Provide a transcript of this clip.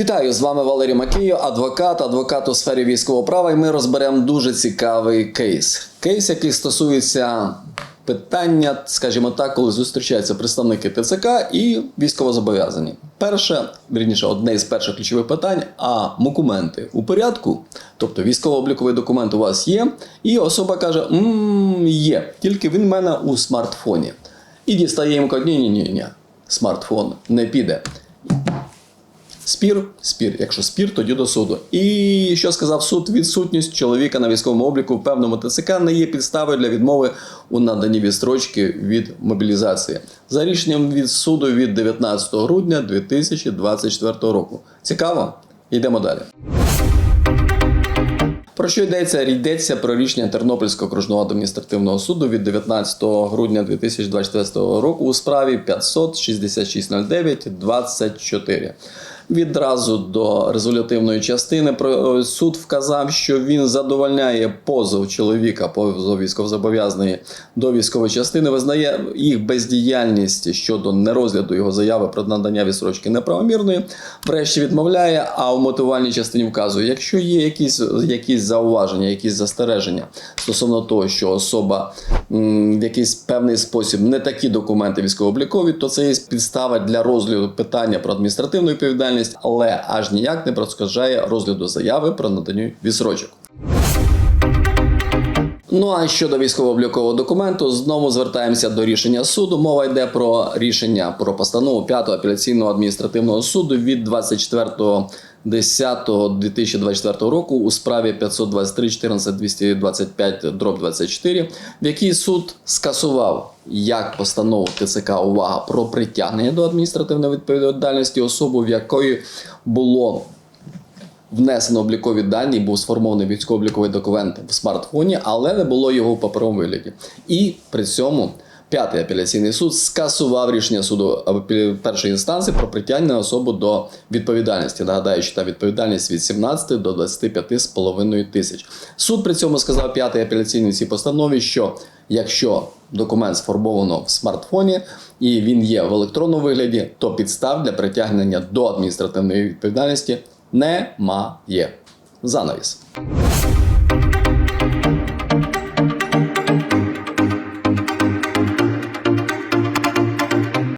Вітаю з вами Валерій Макіїв, адвокат, адвокат у сфері військового права. І ми розберемо дуже цікавий кейс. Кейс, який стосується питання, скажімо так, коли зустрічаються представники ТЦК і військовозобов'язані. Перше, вірніше, одне із перших ключових питань: а документи у порядку, тобто військово-обліковий документ у вас є, і особа каже: «М, є, тільки він в мене у смартфоні. І дістає каже, ні, ні, ні, ні, смартфон не піде. Спір, спір. Якщо спір, тоді до суду. І що сказав суд? Відсутність чоловіка на військовому обліку в певному ТЦК не є підставою для відмови у наданні відстрочки від мобілізації. За рішенням від суду від 19 грудня 2024 року. Цікаво? Йдемо далі. Про що йдеться? Йдеться про рішення Тернопільського окружного адміністративного суду від 19 грудня 2024 року у справі 56609 24. Відразу до резолютивної частини про- суд вказав, що він задовольняє позов чоловіка, позов військовозобов'язаної до військової частини, визнає їх бездіяльність щодо нерозгляду його заяви про надання відсрочки неправомірної. Врешті відмовляє, а в мотивувальній частині вказує, якщо є якісь, якісь зауваження, якісь застереження стосовно того, що особа в якийсь певний спосіб не такі документи військово-облікові, то це є підстава для розгляду питання про адміністративну відповідальність, але аж ніяк не проскажає розгляду заяви про надання відсрочок. Ну а щодо військово-облікового документу, знову звертаємося до рішення суду. Мова йде про рішення про постанову 5-го апеляційного адміністративного суду від 24.10.2024 року у справі 523 14 225 дроб 24, в якій суд скасував як постанову ТЦК увага про притягнення до адміністративної відповідальності особи, в якої було внесено облікові дані, був сформований військово-обліковий документ в смартфоні, але не було його в паперовому вигляді. І при цьому п'ятий апеляційний суд скасував рішення суду першої інстанції про притягнення особу до відповідальності. Нагадаю, що та відповідальність від 17 до 25,5 тисяч. Суд при цьому сказав п'ятий апеляційний цій постанові, що якщо документ сформовано в смартфоні і він є в електронному вигляді, то підстав для притягнення до адміністративної відповідальності немає. Занавіс.